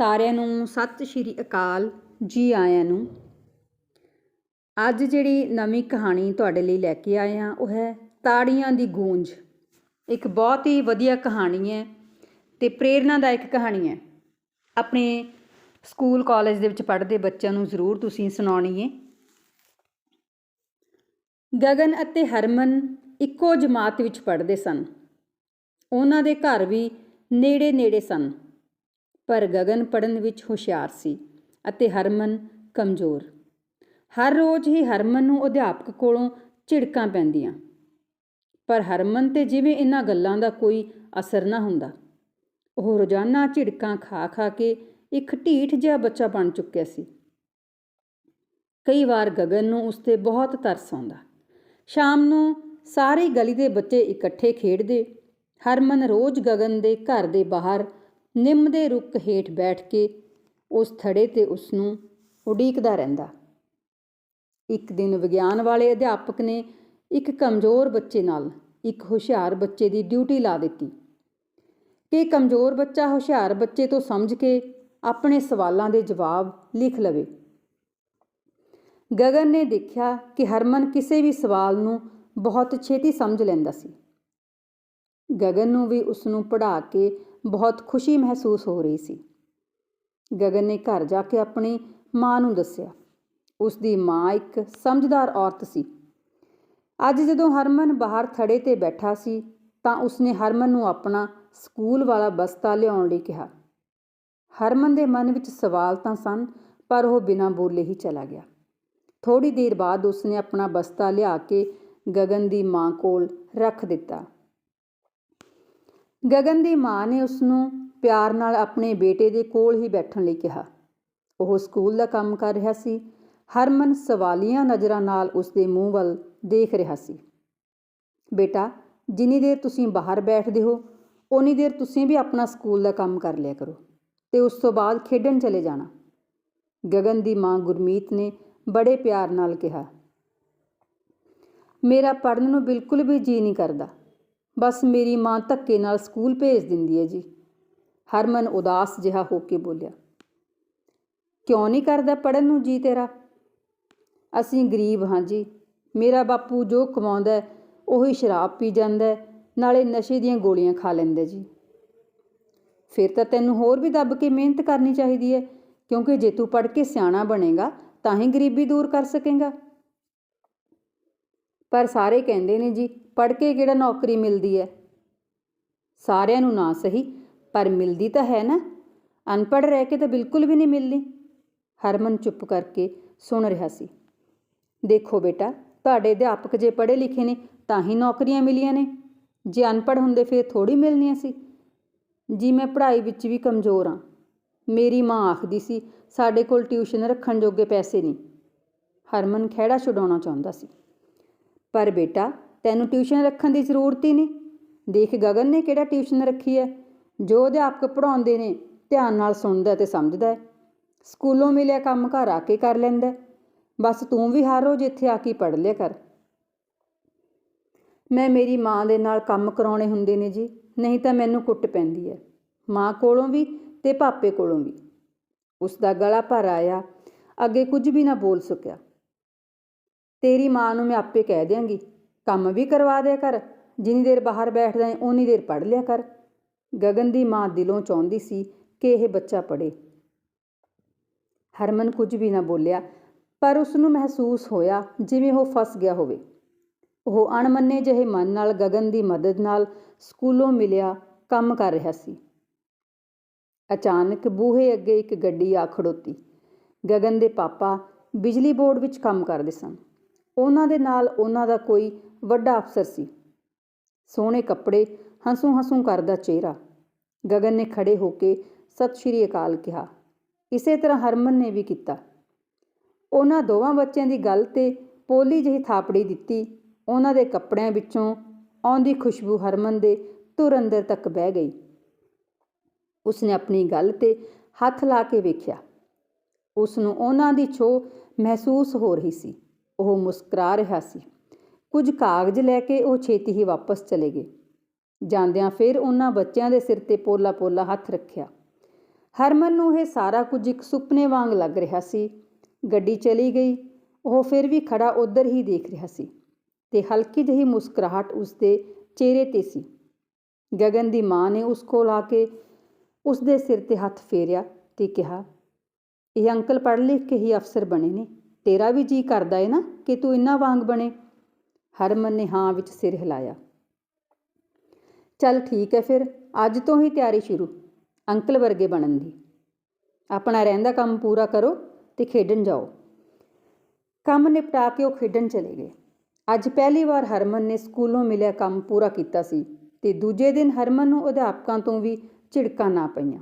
ਸਾਰਿਆਂ ਨੂੰ ਸਤਿ ਸ਼੍ਰੀ ਅਕਾਲ ਜੀ ਆਇਆਂ ਨੂੰ। ਅੱਜ ਜਿਹੜੀ ਨਵੀਂ ਕਹਾਣੀ ਤੁਹਾਡੇ ਲਈ ਲੈ ਕੇ ਆਏ ਹਾਂ, ਉਹ ਹੈ ਤਾੜੀਆਂ ਦੀ ਗੂੰਜ। ਇੱਕ ਬਹੁਤ ਹੀ ਵਧੀਆ ਕਹਾਣੀ ਹੈ ਤੇ ਪ੍ਰੇਰਨਾਦਾਇਕ ਕਹਾਣੀ ਹੈ। ਆਪਣੇ ਸਕੂਲ ਕਾਲਜ ਦੇ ਵਿੱਚ ਪੜ੍ਹਦੇ ਬੱਚਿਆਂ ਨੂੰ ਜ਼ਰੂਰ ਤੁਸੀਂ ਸੁਣਾਉਣੀ ਹੈ। ਗਗਨ ਅਤੇ ਹਰਮਨ ਇੱਕੋ ਜਮਾਤ ਵਿੱਚ ਪੜ੍ਹਦੇ ਸਨ। ਉਹਨਾਂ ਦੇ ਘਰ ਵੀ ਨੇੜੇ ਨੇੜੇ ਸਨ। ਪਰ ਗਗਨ ਪੜਨ ਵਿੱਚ ਹੁਸ਼ਿਆਰ ਸੀ ਅਤੇ ਹਰਮਨ ਕਮਜ਼ੋਰ। ਹਰ ਰੋਜ਼ ਹੀ ਹਰਮਨ ਨੂੰ ਅਧਿਆਪਕ ਕੋਲੋਂ ਝਿੜਕਾਂ ਪੈਂਦੀਆਂ। ਪਰ ਹਰਮਨ ਤੇ ਜਿਵੇਂ ਇਹਨਾਂ ਗੱਲਾਂ ਦਾ ਕੋਈ ਅਸਰ ਨਾ ਹੁੰਦਾ। ਉਹ ਰੋਜ਼ਾਨਾ ਝਿੜਕਾਂ ਖਾ ਖਾ ਕੇ ਇੱਕ ਢੀਠ ਜਿਹਾ ਬੱਚਾ ਬਣ ਚੁੱਕਿਆ ਸੀ। ਕਈ ਵਾਰ ਗਗਨ ਨੂੰ ਉਸ ਤੇ ਬਹੁਤ ਤਰਸ ਆਉਂਦਾ। ਸ਼ਾਮ ਨੂੰ ਸਾਰੀ ਗਲੀ ਦੇ ਬੱਚੇ ਇਕੱਠੇ ਖੇਡਦੇ। ਹਰਮਨ ਰੋਜ਼ ਗਗਨ ਦੇ ਘਰ ਦੇ ਬਾਹਰ ਨਿੰਮ ਦੇ ਰੁੱਖ ਹੇਠ ਬੈਠ ਕੇ ਉਸ ਥੜੇ ਤੇ ਉਸ ਨੂੰ ਉਡੀਕਦਾ ਰਹਿੰਦਾ। ਇੱਕ ਦਿਨ ਵਿਗਿਆਨ ਵਾਲੇ ਅਧਿਆਪਕ ਨੇ ਇੱਕ ਕਮਜ਼ੋਰ ਬੱਚੇ ਨਾਲ ਇੱਕ ਹੁਸ਼ਿਆਰ ਬੱਚੇ ਦੀ ਡਿਊਟੀ ਲਾ ਦਿੱਤੀ। ਕਿ ਕਮਜ਼ੋਰ ਬੱਚਾ ਹੁਸ਼ਿਆਰ ਬੱਚੇ ਤੋਂ ਸਮਝ ਕੇ ਆਪਣੇ ਸਵਾਲਾਂ ਦੇ ਜਵਾਬ ਲਿਖ ਲਵੇ। ਗਗਨ ਨੇ ਦੇਖਿਆ ਕਿ ਹਰਮਨ ਕਿਸੇ ਵੀ ਸਵਾਲ ਨੂੰ ਬਹੁਤ ਛੇਤੀ ਸਮਝ ਲੈਂਦਾ ਸੀ। ਗਗਨ ਨੂੰ ਵੀ ਉਸ ਨੂੰ ਪੜ੍ਹਾ ਕੇ ਬਹੁਤ ਖੁਸ਼ੀ ਮਹਿਸੂਸ ਹੋ ਰਹੀ ਸੀ। ਗਗਨ ਨੇ ਘਰ ਜਾ ਕੇ ਆਪਣੀ ਮਾਂ ਨੂੰ ਦੱਸਿਆ। ਉਸ ਦੀ ਮਾਂ ਇੱਕ ਸਮਝਦਾਰ ਔਰਤ ਸੀ। ਅੱਜ ਜਦੋਂ ਹਰਮਨ ਬਾਹਰ ਥੜੇ ਤੇ ਬੈਠਾ ਸੀ, ਤਾਂ ਉਸਨੇ ਹਰਮਨ ਨੂੰ ਆਪਣਾ ਸਕੂਲ ਵਾਲਾ ਬਸਤਾ ਲਿਆਉਣ ਲਈ ਕਿਹਾ। ਹਰਮਨ ਦੇ ਮਨ ਵਿੱਚ ਸਵਾਲ ਤਾਂ ਸਨ, ਪਰ ਉਹ ਬਿਨਾਂ ਬੋਲੇ ਹੀ ਚਲਾ ਗਿਆ। ਥੋੜੀ ਦੇਰ ਬਾਅਦ ਉਸਨੇ ਆਪਣਾ ਬਸਤਾ ਲਿਆ ਕੇ ਗਗਨ ਦੀ ਮਾਂ ਕੋਲ ਰੱਖ ਦਿੱਤਾ। ਗਗਨ ਦੀ ਮਾਂ ਨੇ ਉਸ ਨੂੰ ਪਿਆਰ ਨਾਲ ਆਪਣੇ ਬੇਟੇ ਦੇ ਕੋਲ ਹੀ ਬੈਠਣ ਲਈ ਕਿਹਾ। ਉਹ ਸਕੂਲ ਦਾ ਕੰਮ ਕਰ ਰਿਹਾ ਸੀ। ਹਰਮਨ ਸਵਾਲੀਆਂ ਨਜ਼ਰਾਂ ਨਾਲ ਉਸ ਦੇ ਮੂੰਹ ਵੱਲ ਦੇਖ ਰਿਹਾ ਸੀ। ਬੇਟਾ, ਜਿੰਨੀ ਦੇਰ ਤੁਸੀਂ ਬਾਹਰ ਬੈਠਦੇ ਹੋ ਉਨੀ ਦੇਰ ਤੁਸੀਂ ਵੀ ਆਪਣਾ ਸਕੂਲ ਦਾ ਕੰਮ ਕਰ ਲਿਆ ਕਰੋ ਤੇ ਉਸ ਤੋਂ ਬਾਅਦ ਖੇਡਣ ਚਲੇ ਜਾਣਾ। ਗਗਨ ਦੀ ਮਾਂ ਗੁਰਮੀਤ ਨੇ ਬੜੇ ਪਿਆਰ ਨਾਲ ਕਿਹਾ। ਮੇਰਾ ਪੜਨ ਨੂੰ ਬਿਲਕੁਲ ਵੀ ਜੀ ਨਹੀਂ ਕਰਦਾ। ਬਸ ਮੇਰੀ ਮਾਂ ਧੱਕੇ ਨਾਲ ਸਕੂਲ ਭੇਜ ਦਿੰਦੀ ਹੈ ਜੀ। ਹਰਮਨ ਉਦਾਸ ਜਿਹਾ ਹੋ ਕੇ ਬੋਲਿਆ, ਕਿਉਂ ਨਹੀਂ ਕਰਦਾ ਪੜਨ ਨੂੰ ਜੀ ਤੇਰਾ? ਅਸੀਂ ਗਰੀਬ ਹਾਂ ਜੀ। ਮੇਰਾ ਬਾਪੂ ਜੋ ਕਮਾਉਂਦਾ ਉਹੀ ਸ਼ਰਾਬ ਪੀ ਜਾਂਦਾ ਨਾਲੇ ਨਸ਼ੇ ਦੀਆਂ ਗੋਲੀਆਂ ਖਾ ਲੈਂਦਾ ਜੀ। ਫਿਰ ਤਾਂ ਤੈਨੂੰ ਹੋਰ ਵੀ ਦੱਬ ਕੇ ਮਿਹਨਤ ਕਰਨੀ ਚਾਹੀਦੀ ਹੈ, ਕਿਉਂਕਿ ਜੇ ਤੂੰ ਪੜ੍ਹ ਕੇ ਸਿਆਣਾ ਬਣੇਗਾ, ਤਾਂ ਹੀ ਗਰੀਬੀ ਦੂਰ ਕਰ ਸਕੇਗਾ। ਪਰ ਸਾਰੇ ਕਹਿੰਦੇ ਨੇ ਜੀ, ਪੜ੍ਹ ਕੇ ਕਿਹੜਾ ਨੌਕਰੀ ਮਿਲਦੀ ਹੈ ਸਾਰਿਆਂ ਨੂੰ ਨਾ ਸਹੀ, ਪਰ ਮਿਲਦੀ ਤਾਂ ਹੈ ਨਾ। ਅਨਪੜ੍ਹ ਰਹਿ ਕੇ ਤਾਂ ਬਿਲਕੁਲ ਵੀ ਨਹੀਂ ਮਿਲਣੀ ਹਰਮਨ ਚੁੱਪ ਕਰਕੇ ਸੁਣ ਰਿਹਾ ਸੀ। ਦੇਖੋ ਬੇਟਾ, ਤੁਹਾਡੇ ਅਧਿਆਪਕ ਜੇ ਪੜ੍ਹੇ ਲਿਖੇ ਨੇ, ਤਾਂ ਹੀ ਨੌਕਰੀਆਂ ਮਿਲੀਆਂ ਨੇ। ਜੇ ਅਨਪੜ੍ਹ ਹੁੰਦੇ ਫਿਰ ਥੋੜੀ ਮਿਲਣੀਆਂ ਸੀ। ਜੀ, ਮੈਂ ਪੜ੍ਹਾਈ ਵਿੱਚ ਵੀ ਕਮਜ਼ੋਰ ਹਾਂ ਮੇਰੀ ਮਾਂ ਆਖਦੀ ਸੀ, ਸਾਡੇ ਕੋਲ ਟਿਊਸ਼ਨ ਰੱਖਣ ਜੋਗੇ ਪੈਸੇ ਨਹੀਂ। ਹਰਮਨ ਖਹਿੜਾ ਛੁਡਾਉਣਾ ਚਾਹੁੰਦਾ ਸੀ। ਪਰ ਬੇਟਾ, ਤੈਨੂੰ ਟਿਊਸ਼ਨ ਰੱਖਣ ਦੀ ਜ਼ਰੂਰਤ ਹੀ ਨਹੀਂ। ਦੇਖ ਗਗਨ ਨੇ ਕਿਹੜਾ ਟਿਊਸ਼ਨ ਰੱਖੀ ਹੈ? ਜੋ ਅਧਿਆਪਕ ਪੜਾਉਂਦੇ ਨੇ, ਧਿਆਨ ਨਾਲ ਸੁਣਦਾ ਤੇ ਸਮਝਦਾ ਸਕੂਲੋਂ ਮਿਲਿਆ ਕੰਮ ਘਰ ਆ ਕੇ ਕਰ ਲੈਂਦਾ ਬਸ ਤੂੰ ਵੀ ਹਰ ਰੋਜ਼ ਇੱਥੇ ਆ ਕੇ ਪੜ ਲਿਆ ਕਰ। ਮੈਂ ਮੇਰੀ ਮਾਂ ਦੇ ਨਾਲ ਕੰਮ ਕਰਾਉਣੇ ਹੁੰਦੇ ਨੇ ਜੀ, ਨਹੀਂ ਤਾਂ ਮੈਨੂੰ ਕੁੱਟ ਪੈਂਦੀ ਹੈ। ਮਾਂ ਕੋਲੋਂ ਵੀ ਤੇ ਪਾਪੇ ਕੋਲੋਂ ਵੀ। ਉਸ ਦਾ ਗਲਾ ਭਰ ਆਇਆ। ਅੱਗੇ ਕੁਝ ਵੀ ਨਾ ਬੋਲ ਸਕਿਆ। ਤੇਰੀ ਮਾਂ ਨੂੰ ਮੈਂ ਆਪੇ ਕਹਿ ਦਿਆਂਗੀ, ਕੰਮ ਵੀ ਕਰਵਾ ਦਿਆ ਕਰ, ਜਿੰਨੀ ਦੇਰ ਬਾਹਰ ਬੈਠਦਾ ਹੈ ਉਨੀ ਦੇਰ ਪੜ ਲਿਆ ਕਰ। ਗਗਨ ਦੀ ਮਾਂ ਦਿਲੋਂ ਚਾਹੁੰਦੀ ਸੀ ਕਿ ਇਹ ਬੱਚਾ ਪੜੇ ਹਰਮਨ ਕੁਝ ਵੀ ਨਾ ਬੋਲਿਆ, ਪਰ ਉਸ ਨੂੰ ਮਹਿਸੂਸ ਹੋਇਆ ਜਿਵੇਂ ਉਹ ਫਸ ਗਿਆ ਹੋਵੇ। ਉਹ ਅਣਮੰਨੇ ਜਿਹੇ ਮਨ ਨਾਲ ਗਗਨ ਦੀ ਮਦਦ ਨਾਲ ਸਕੂਲੋਂ ਮਿਲਿਆ, ਕੰਮ ਕਰ ਰਿਹਾ ਸੀ। ਅਚਾਨਕ ਬੂਹੇ ਅੱਗੇ ਇੱਕ ਗੱਡੀ ਆ ਖੜੋਤੀ। ਗਗਨ ਦੇ ਪਾਪਾ ਬਿਜਲੀ ਬੋਰਡ ਵਿੱਚ ਕੰਮ ਕਰਦੇ ਸਨ। ਉਹਨਾਂ ਦੇ ਨਾਲ ਉਹਨਾਂ ਦਾ ਕੋਈ ਵੱਡਾ ਅਫਸਰ ਸੀ। ਸੋਹਣੇ ਕੱਪੜੇ, ਹੰਸੂ ਹੰਸੂ ਕਰਦਾ ਚਿਹਰਾ। ਗਗਨ ਨੇ ਖੜੇ ਹੋ ਕੇ ਸਤਿ ਸ਼੍ਰੀ ਅਕਾਲ ਕਿਹਾ। ਇਸੇ ਤਰ੍ਹਾਂ ਹਰਮਨ ਨੇ ਵੀ ਕੀਤਾ। ਉਹਨਾਂ ਦੋਵਾਂ ਬੱਚਿਆਂ ਦੀ ਗੱਲ ਤੇ ਪੋਲੀ ਜਿਹੀ ਥਾਪੜੀ ਦਿੱਤੀ। ਉਹਨਾਂ ਦੇ ਕੱਪੜਿਆਂ ਵਿੱਚੋਂ ਆਉਂਦੀ ਖੁਸ਼ਬੂ ਹਰਮਨ ਦੇ ਧੁਰ ਅੰਦਰ ਤੱਕ ਬਹਿ ਗਈ। ਉਸਨੇ ਆਪਣੀ ਗੱਲ ਤੇ ਹੱਥ ਲਾ ਕੇ ਵੇਖਿਆ। ਉਸ ਨੂੰ ਉਹਨਾਂ ਦੀ ਛੋ ਮਹਿਸੂਸ ਹੋ ਰਹੀ ਸੀ। ਉਹ ਮੁਸਕਰਾ ਰਿਹਾ ਸੀ। ਕੁਝ ਕਾਗਜ਼ ਲੈ ਕੇ ਉਹ ਛੇਤੀ ਹੀ ਵਾਪਸ ਚਲੇ ਗਏ। ਜਾਂਦਿਆਂ ਫਿਰ ਉਹਨਾਂ ਬੱਚਿਆਂ ਦੇ ਸਿਰ ਤੇ ਪੋਲਾ ਪੋਲਾ ਹੱਥ ਰੱਖਿਆ। ਹਰਮਨ ਨੂੰ ਇਹ ਸਾਰਾ ਕੁਝ ਇੱਕ ਸੁਪਨੇ ਵਾਂਗ ਲੱਗ ਰਿਹਾ ਸੀ। ਗੱਡੀ ਚਲੀ ਗਈ। ਉਹ ਫਿਰ ਵੀ ਖੜਾ ਉਧਰ ਹੀ ਦੇਖ ਰਿਹਾ ਸੀ ਤੇ ਹਲਕੀ ਜਿਹੀ ਮੁਸਕਰਾਹਟ ਉਸਦੇ ਚਿਹਰੇ ਤੇ ਸੀ। ਗਗਨ ਦੀ ਮਾਂ ਨੇ ਉਸ ਕੋਲ ਆ ਕੇ ਉਸਦੇ ਸਿਰ ਤੇ ਹੱਥ ਫੇਰਿਆ ਤੇ ਕਿਹਾ, ਇਹ ਅੰਕਲ ਪੜ੍ਹ ਲਿਖ ਕੇ ਹੀ ਅਫਸਰ ਬਣੇ ਨੇ। ਤੇਰਾ ਵੀ ਜੀ ਕਰਦਾ ਏ ਨਾ ਕਿ ਤੂੰ ਇੰਨਾ ਵਾਂਗ ਬਣੇ। ਹਰਮਨ ਨੇ ਹਾਂ ਵਿੱਚ ਸਿਰ ਹਿਲਾਇਆ। ਚੱਲ ਠੀਕ ਹੈ ਫਿਰ, ਅੱਜ ਤੋਂ ਹੀ ਤਿਆਰੀ ਸ਼ੁਰੂ, ਅੰਕਲ ਵਰਗੇ ਬਣਨ ਦੀ। ਆਪਣਾ ਰਹਿੰਦਾ ਕੰਮ ਪੂਰਾ ਕਰੋ ਤੇ ਖੇਡਣ ਜਾਓ। ਕੰਮ ਨਿਪਟਾ ਕੇ ਉਹ ਖੇਡਣ ਚਲੇ ਗਏ। ਅੱਜ ਪਹਿਲੀ ਵਾਰ ਹਰਮਨ ਨੇ ਸਕੂਲੋਂ ਮਿਲਿਆ ਕੰਮ ਪੂਰਾ ਕੀਤਾ ਸੀ ਤੇ ਦੂਜੇ ਦਿਨ ਹਰਮਨ ਨੂੰ ਅਧਿਆਪਕਾਂ ਤੋਂ ਵੀ ਝਿੜਕਾਂ ਨਾ ਪਈਆਂ।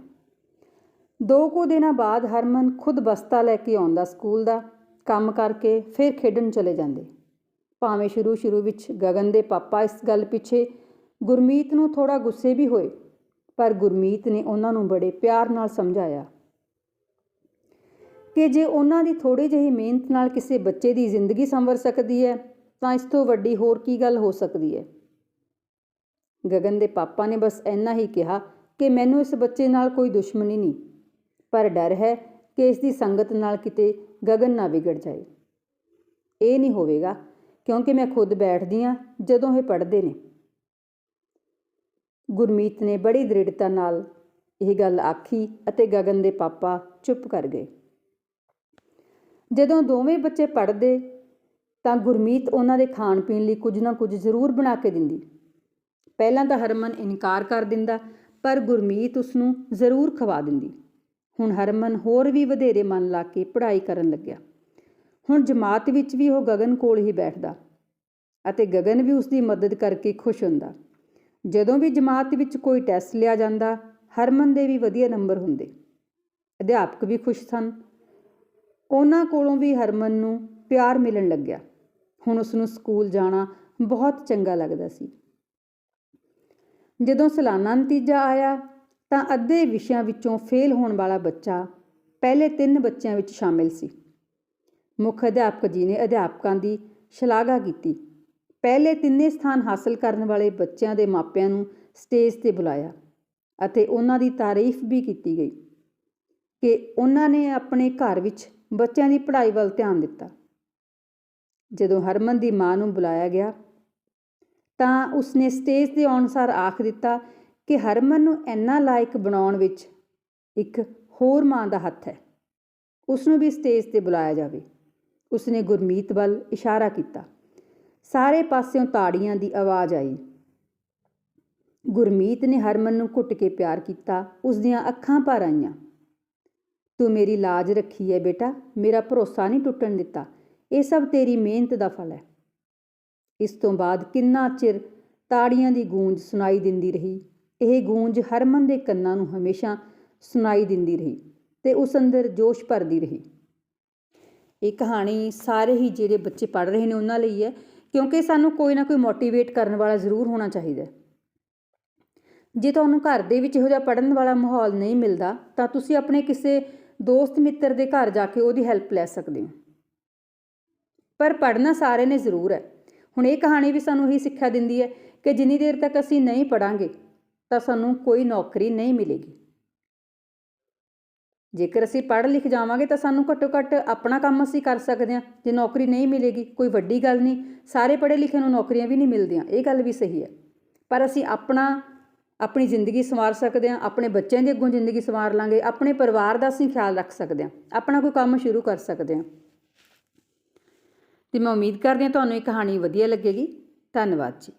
ਦੋ ਕੁ ਦਿਨਾਂ ਬਾਅਦ ਹਰਮਨ ਖੁਦ ਬਸਤਾ ਲੈ ਕੇ ਆਉਂਦਾ ਸਕੂਲ ਦਾ ਕੰਮ ਕਰਕੇ ਫਿਰ ਖੇਡਣ ਚਲੇ ਜਾਂਦੇ। ਭਾਵੇਂ ਸ਼ੁਰੂ ਸ਼ੁਰੂ ਵਿੱਚ ਗਗਨ ਦੇ ਪਾਪਾ ਇਸ ਗੱਲ ਪਿੱਛੇ ਗੁਰਮੀਤ ਨੂੰ ਥੋੜਾ ਗੁੱਸੇ ਵੀ ਹੋਏ, ਪਰ ਗੁਰਮੀਤ ਨੇ ਉਹਨਾਂ ਨੂੰ ਬੜੇ ਪਿਆਰ ਨਾਲ ਸਮਝਾਇਆ ਕਿ ਜੇ ਉਹਨਾਂ ਦੀ ਥੋੜੀ ਜਿਹੀ ਮਿਹਨਤ ਨਾਲ ਕਿਸੇ ਬੱਚੇ ਦੀ ਜ਼ਿੰਦਗੀ ਸੰਵਰ ਸਕਦੀ ਹੈ, ਤਾਂ ਇਸ ਤੋਂ ਵੱਡੀ ਹੋਰ ਕੀ ਗੱਲ ਹੋ ਸਕਦੀ ਹੈ? ਗਗਨ ਦੇ ਪਾਪਾ ਨੇ ਬਸ ਇੰਨਾ ਹੀ ਕਿਹਾ ਕਿ ਮੈਨੂੰ ਇਸ ਬੱਚੇ ਨਾਲ ਕੋਈ ਦੁਸ਼ਮਣੀ ਨਹੀਂ, ਪਰ ਡਰ ਹੈ ਕਿ ਇਸ ਦੀ ਸੰਗਤ ਨਾਲ ਕਿਤੇ ਗਗਨ ਨਾ ਵਿਗੜ ਜਾਏ। ਇਹ ਨਹੀਂ ਹੋਵੇਗਾ, ਕਿਉਂਕਿ ਮੈਂ ਖੁਦ ਬੈਠਦੀ ਹਾਂ ਜਦੋਂ ਇਹ ਪੜ੍ਹਦੇ ਨੇ। ਗੁਰਮੀਤ ਨੇ ਬੜੀ ਦ੍ਰਿੜਤਾ ਨਾਲ ਇਹ ਗੱਲ ਆਖੀ ਅਤੇ ਗਗਨ ਦੇ ਪਾਪਾ ਚੁੱਪ ਕਰ ਗਏ। ਜਦੋਂ ਦੋਵੇਂ ਬੱਚੇ ਪੜ੍ਹਦੇ, ਤਾਂ ਗੁਰਮੀਤ ਉਹਨਾਂ ਦੇ ਖਾਣ ਪੀਣ ਲਈ ਕੁਝ ਨਾ ਕੁਝ ਜ਼ਰੂਰ ਬਣਾ ਕੇ ਦਿੰਦੀ। ਪਹਿਲਾਂ ਤਾਂ ਹਰਮਨ ਇਨਕਾਰ ਕਰ ਦਿੰਦਾ, ਪਰ ਗੁਰਮੀਤ ਉਸ ਨੂੰ ਜ਼ਰੂਰ ਖਵਾ ਦਿੰਦੀ। ਹੁਣ ਹਰਮਨ ਹੋਰ ਵੀ ਵਧੇਰੇ ਮਨ ਲਾ ਕੇ ਪੜ੍ਹਾਈ ਕਰਨ ਲੱਗਿਆ। ਹੁਣ ਜਮਾਤ ਵਿੱਚ ਵੀ ਉਹ ਗਗਨ ਕੋਲ ਹੀ ਬੈਠਦਾ ਅਤੇ ਗਗਨ ਵੀ ਉਸ ਦੀ ਮਦਦ ਕਰਕੇ ਖੁਸ਼ ਹੁੰਦਾ। ਜਦੋਂ ਵੀ ਜਮਾਤ ਵਿੱਚ ਕੋਈ ਟੈਸਟ ਲਿਆ ਜਾਂਦਾ, ਹਰਮਨ ਦੇ ਵੀ ਵਧੀਆ ਨੰਬਰ ਹੁੰਦੇ। ਅਧਿਆਪਕ ਵੀ ਖੁਸ਼ ਸਨ। ਉਹਨਾਂ ਕੋਲੋਂ ਵੀ ਹਰਮਨ ਨੂੰ ਪਿਆਰ ਮਿਲਣ ਲੱਗਿਆ। ਹੁਣ ਉਸ ਨੂੰ ਸਕੂਲ ਜਾਣਾ ਬਹੁਤ ਚੰਗਾ ਲੱਗਦਾ ਸੀ। ਜਦੋਂ ਸਾਲਾਨਾ ਨਤੀਜਾ ਆਇਆ ਤਾਂ ਅੱਧੇ ਵਿਸ਼ਿਆਂ ਵਿੱਚੋਂ ਫੇਲ ਹੋਣ ਵਾਲਾ ਬੱਚਾ ਪਹਿਲੇ ਤਿੰਨ ਬੱਚਿਆਂ ਵਿੱਚ ਸ਼ਾਮਿਲ ਸੀ। ਮੁੱਖ ਅਧਿਆਪਕ ਜੀ ਨੇ ਅਧਿਆਪਕਾਂ ਦੀ ਸ਼ਲਾਘਾ ਕੀਤੀ। ਪਹਿਲੇ ਤਿੰਨੇ ਸਥਾਨ ਹਾਸਲ ਕਰਨ ਵਾਲੇ ਬੱਚਿਆਂ ਦੇ ਮਾਪਿਆਂ ਨੂੰ ਸਟੇਜ ਤੇ ਬੁਲਾਇਆ ਅਤੇ ਉਹਨਾਂ ਦੀ ਤਾਰੀਫ ਵੀ ਕੀਤੀ ਗਈ ਕਿ ਉਹਨਾਂ ਨੇ ਆਪਣੇ ਘਰ ਵਿੱਚ ਬੱਚਿਆਂ ਦੀ ਪੜ੍ਹਾਈ ਵੱਲ ਧਿਆਨ ਦਿੱਤਾ। ਜਦੋਂ ਹਰਮਨ ਦੀ ਮਾਂ ਨੂੰ ਬੁਲਾਇਆ ਗਿਆ ਤਾਂ ਉਸਨੇ ਸਟੇਜ ਤੇ ਆਉਣ ਸਾਰ ਆਖ ਦਿੱਤਾ ਕਿ ਹਰਮਨ ਨੂੰ ਇੰਨਾ ਲਾਇਕ ਬਣਾਉਣ ਵਿੱਚ ਇੱਕ ਹੋਰ ਮਾਂ ਦਾ ਹੱਥ ਹੈ। ਉਸ ਨੂੰ ਵੀ ਸਟੇਜ ਤੇ ਬੁਲਾਇਆ ਜਾਵੇ। ਉਸਨੇ ਗੁਰਮੀਤ ਵੱਲ ਇਸ਼ਾਰਾ ਕੀਤਾ। ਸਾਰੇ ਪਾਸਿਓਂ ਤਾੜੀਆਂ ਦੀ ਆਵਾਜ਼ ਆਈ। ਗੁਰਮੀਤ ਨੇ ਹਰਮਨ ਨੂੰ ਘੁੱਟ ਕੇ ਪਿਆਰ ਕੀਤਾ। ਉਸ ਦੀਆਂ ਅੱਖਾਂ ਭਰ ਆਈਆਂ। ਤੂੰ ਮੇਰੀ ਲਾਜ ਰੱਖੀ ਹੈ ਬੇਟਾ। ਮੇਰਾ ਭਰੋਸਾ ਨਹੀਂ ਟੁੱਟਣ ਦਿੱਤਾ। ਇਹ ਸਭ ਤੇਰੀ ਮਿਹਨਤ ਦਾ ਫਲ ਹੈ। ਇਸ ਤੋਂ ਬਾਅਦ ਕਿੰਨਾ ਚਿਰ ਤਾੜੀਆਂ ਦੀ ਗੂੰਜ ਸੁਣਾਈ ਦਿੰਦੀ ਰਹੀ। ਇਹ ਗੂੰਜ ਹਰਮਨ ਦੇ ਕੰਨਾਂ ਨੂੰ ਹਮੇਸ਼ਾ ਸੁਣਾਈ ਦਿੰਦੀ ਰਹੀ ਤੇ ਉਸ ਅੰਦਰ ਜੋਸ਼ ਭਰਦੀ ਰਹੀ। ਇਹ ਕਹਾਣੀ ਸਾਰੇ ਹੀ ਜਿਹੜੇ ਬੱਚੇ ਪੜ੍ਹ ਰਹੇ ਨੇ ਉਹਨਾਂ ਲਈ ਹੈ, ਕਿਉਂਕਿ ਸਾਨੂੰ ਕੋਈ ਨਾ ਕੋਈ ਮੋਟੀਵੇਟ ਕਰਨ ਵਾਲਾ ਜ਼ਰੂਰ ਹੋਣਾ ਚਾਹੀਦਾ ਹੈ। ਜੇ ਤੁਹਾਨੂੰ ਘਰ ਦੇ ਵਿੱਚ ਇਹੋ ਜਿਹਾ ਪੜਨ ਵਾਲਾ ਮਾਹੌਲ ਨਹੀਂ ਮਿਲਦਾ, ਤਾਂ ਤੁਸੀਂ ਆਪਣੇ ਕਿਸੇ ਦੋਸਤ ਮਿੱਤਰ ਦੇ ਘਰ ਜਾ ਕੇ ਉਹਦੀ ਹੈਲਪ ਲੈ ਸਕਦੇ ਹੋ। ਪਰ ਪੜਨਾ ਸਾਰੇ ਨੇ ਜ਼ਰੂਰ ਹੈ। ਹੁਣ ਇਹ ਕਹਾਣੀ ਵੀ ਸਾਨੂੰ ਇਹੀ ਸਿੱਖਿਆ ਦਿੰਦੀ ਹੈ ਕਿ ਜਿੰਨੀ ਦੇਰ ਤੱਕ ਅਸੀਂ ਨਹੀਂ ਪੜਾਂਗੇ ਤਾਂ ਸਾਨੂੰ ਕੋਈ ਨੌਕਰੀ ਨਹੀਂ ਮਿਲੇਗੀ। ਜੇਕਰ ਅਸੀਂ ਪੜ੍ਹ ਲਿਖ ਜਾਵਾਂਗੇ ਤਾਂ ਸਾਨੂੰ ਘੱਟੋ ਘੱਟ ਆਪਣਾ ਕੰਮ ਅਸੀਂ ਕਰ ਸਕਦੇ ਹਾਂ, ਜੇ ਨੌਕਰੀ ਨਹੀਂ ਮਿਲੇਗੀ, ਕੋਈ ਵੱਡੀ ਗੱਲ ਨਹੀਂ, ਸਾਰੇ ਪੜ੍ਹੇ ਲਿਖੇ ਨੂੰ ਨੌਕਰੀਆਂ ਵੀ ਨਹੀਂ ਮਿਲਦੀਆਂ, ਇਹ ਗੱਲ ਵੀ ਸਹੀ ਹੈ। ਪਰ ਅਸੀਂ ਆਪਣਾ, ਆਪਣੀ ਜ਼ਿੰਦਗੀ ਸੰਵਾਰ ਸਕਦੇ ਹਾਂ, ਆਪਣੇ ਬੱਚਿਆਂ ਦੀ ਅੱਗੋਂ ਜ਼ਿੰਦਗੀ ਸੰਵਾਰ ਲਾਂਗੇ, ਆਪਣੇ ਪਰਿਵਾਰ ਦਾ ਅਸੀਂ ਖਿਆਲ ਰੱਖ ਸਕਦੇ ਹਾਂ, ਆਪਣਾ ਕੋਈ ਕੰਮ ਸ਼ੁਰੂ ਕਰ ਸਕਦੇ ਹਾਂ। ਤੇ ਮੈਂ ਉਮੀਦ ਕਰਦੀ ਹਾਂ ਤੁਹਾਨੂੰ ਇਹ ਕਹਾਣੀ ਵਧੀਆ ਲੱਗੇਗੀ। ਧੰਨਵਾਦ ਜੀ।